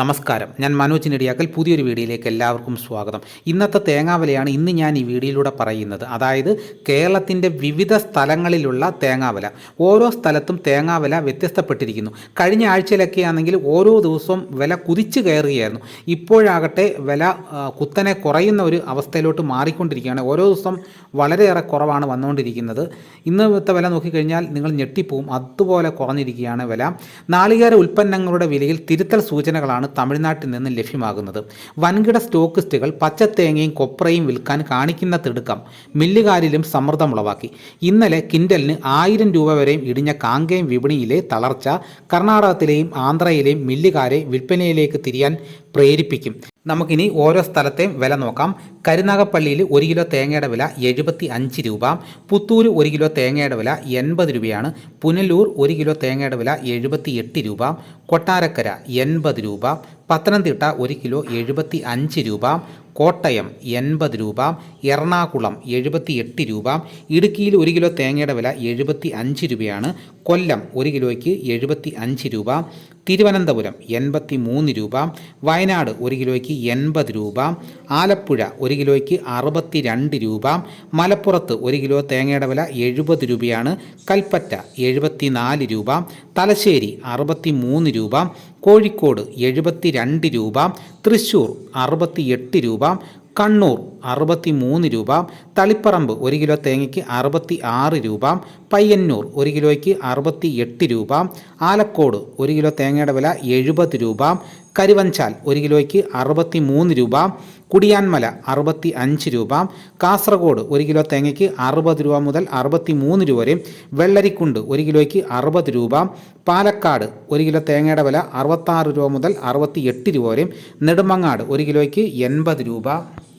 നമസ്കാരം. ഞാൻ മനോജ് നെടിയാക്കൽ. പുതിയൊരു വീഡിയോയിലേക്ക് എല്ലാവർക്കും സ്വാഗതം. ഇന്നത്തെ തേങ്ങാവലയാണ് ഇന്ന് ഞാൻ ഈ വീഡിയോയിലൂടെ പറയുന്നത്. അതായത് കേരളത്തിന്റെ വിവിധ സ്ഥലങ്ങളിലുള്ള തേങ്ങാവല. ഓരോ സ്ഥലത്തും തേങ്ങാവല വ്യത്യസ്തപ്പെട്ടിരിക്കുന്നു. കഴിഞ്ഞ ആഴ്ചയിലൊക്കെ ആണെങ്കിൽ ഓരോ ദിവസവും വില കുതിച്ചു കയറുകയായിരുന്നു. ഇപ്പോഴാകട്ടെ വില കുത്തനെ കുറയുന്ന ഒരു അവസ്ഥയിലോട്ട് മാറിക്കൊണ്ടിരിക്കുകയാണ്. ഓരോ ദിവസം വളരെയേറെ കുറവാണ് വന്നുകൊണ്ടിരിക്കുന്നത്. ഇന്നത്തെ വില നോക്കിക്കഴിഞ്ഞാൽ നിങ്ങൾ ഞെട്ടിപ്പോവും. അതുപോലെ കുറഞ്ഞിരിക്കുകയാണ് വില. നാളികേര ഉൽപ്പന്നങ്ങളുടെ വിലയിൽ തിരുത്തൽ സൂചനകളാണ് തമിഴ്നാട്ടിൽ നിന്ന് ലഭ്യമാകുന്നത്. വൻകിട സ്റ്റോക്കിസ്റ്റുകൾ പച്ചത്തേങ്ങയും കൊപ്രയും വിൽക്കാൻ കാണിക്കുന്ന തിടുക്കം മില്ലുകാരിലും സമ്മർദ്ദമുളവാക്കി ഇന്നലെ കിൻഡലിന് ആയിരം രൂപ വരെയും ഇടിഞ്ഞ കാങ്കയം വിപണിയിലെ തളർച്ച കർണാടകത്തിലെയും ആന്ധ്രയിലെയും മില്ലുകാരെ വിൽപ്പനയിലേക്ക് തിരിയാൻ പ്രേരിപ്പിക്കും. നമുക്കിനി ഓരോ സ്ഥലത്തെയും വില നോക്കാം. കരുനാഗപ്പള്ളിയിൽ ഒരു കിലോ തേങ്ങയുടെ വില എഴുപത്തി അഞ്ച് രൂപ. പുത്തൂർ ഒരു കിലോ തേങ്ങയുടെ വില എൺപത് രൂപയാണ്. പുനലൂർ ഒരു കിലോ തേങ്ങയുടെ വില എഴുപത്തി എട്ട് രൂപ. കൊട്ടാരക്കര എൺപത് രൂപ. പത്തനംതിട്ട ഒരു കിലോ എഴുപത്തി അഞ്ച് രൂപ. കോട്ടയം എൺപത് രൂപ. എറണാകുളം എഴുപത്തി എട്ട് രൂപ. ഇടുക്കിയിൽ ഒരു കിലോ തേങ്ങയുടെ വില എഴുപത്തി അഞ്ച് രൂപയാണ്. കൊല്ലം ഒരു കിലോയ്ക്ക് എഴുപത്തി അഞ്ച് രൂപ. തിരുവനന്തപുരം എൺപത്തി മൂന്ന് രൂപ വയനാട് ഒരു കിലോയ്ക്ക് എൺപത് രൂപ ആലപ്പുഴ ഒരു കിലോയ്ക്ക് അറുപത്തി രണ്ട് രൂപ മലപ്പുറത്ത് ഒരു കിലോ തേങ്ങയുടെ വില എഴുപത് രൂപയാണ് കൽപ്പറ്റ എഴുപത്തി നാല് രൂപ തലശ്ശേരി അറുപത്തി മൂന്ന് രൂപ കോഴിക്കോട് എഴുപത്തി രണ്ട് രൂപ തൃശ്ശൂർ അറുപത്തി എട്ട് രൂപ കണ്ണൂർ അറുപത്തി മൂന്ന് രൂപ തളിപ്പറമ്പ് ഒരു കിലോ തേങ്ങയ്ക്ക് അറുപത്തി ആറ് രൂപ പയ്യന്നൂർ ഒരു കിലോയ്ക്ക് അറുപത്തി എട്ട് രൂപ ആലക്കോട് ഒരു കിലോ തേങ്ങയുടെ വില എഴുപത് രൂപ കരുവഞ്ചാൽ ഒരു കിലോയ്ക്ക് അറുപത്തി മൂന്ന് രൂപ കുടിയാൻമല അറുപത്തി അഞ്ച് രൂപ കാസർഗോഡ് ഒരു കിലോ തേങ്ങയ്ക്ക് അറുപത് രൂപ മുതൽ അറുപത്തി മൂന്ന് രൂപ വരെ വെള്ളരിക്കുണ്ട് ഒരു കിലോയ്ക്ക് അറുപത് രൂപ പാലക്കാട് ഒരു കിലോ തേങ്ങയുടെ വില അറുപത്താറ് രൂപ മുതൽ അറുപത്തി എട്ട് രൂപ വരെ നെടുമങ്ങാട് ഒരു കിലോയ്ക്ക് എൺപത് രൂപ.